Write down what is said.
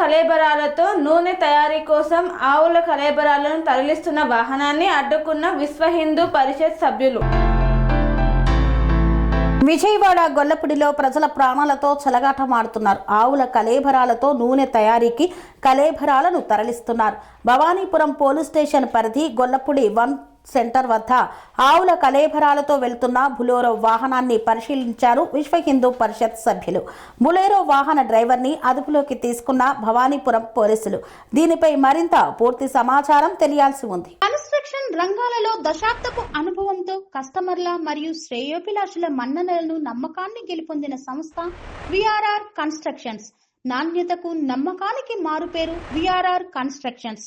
కలేబరాలతో నూనె తయారీ కోసం ఆవుల కలేబరాలను తరలిస్తున్న వాహనాన్ని అడ్డుకున్న విశ్వ హిందూ పరిషత్ సభ్యులు. విజయవాడ గొల్లపూడిలో ప్రజల ప్రాణాలతో చెలగాటమాడుతున్నారు. ఆవుల కలేభరాలతో నూనె తయారీకి కలేభరాలను తరలిస్తున్నారు. భవానీపురం పోలీస్ స్టేషన్ పరిధి గొల్లపూడి వన్ సెంటర్ వద్ద ఆవుల కలేభరాలతో వెళ్తున్న బులోరో వాహనాన్ని పరిశీలించారు విశ్వ హిందూ పరిషత్ సభ్యులు. బులేరో వాహన డ్రైవర్ని అదుపులోకి తీసుకున్న భవానీపురం పోలీసులు. దీనిపై మరింత పూర్తి సమాచారం తెలియాల్సి ఉంది. కన్స్ట్రక్షన్ రంగాలలో దశాబ్దపు అనుభవంతో కస్టమర్ల మరియు శ్రేయోభిలాషుల మన్ననలను నమ్మకాన్ని గెలుపొందిన సంస్థ విఆర్ఆర్ కన్స్ట్రక్షన్స్. నాణ్యతకు నమ్మకానికి మారుపేరు VRR constructions.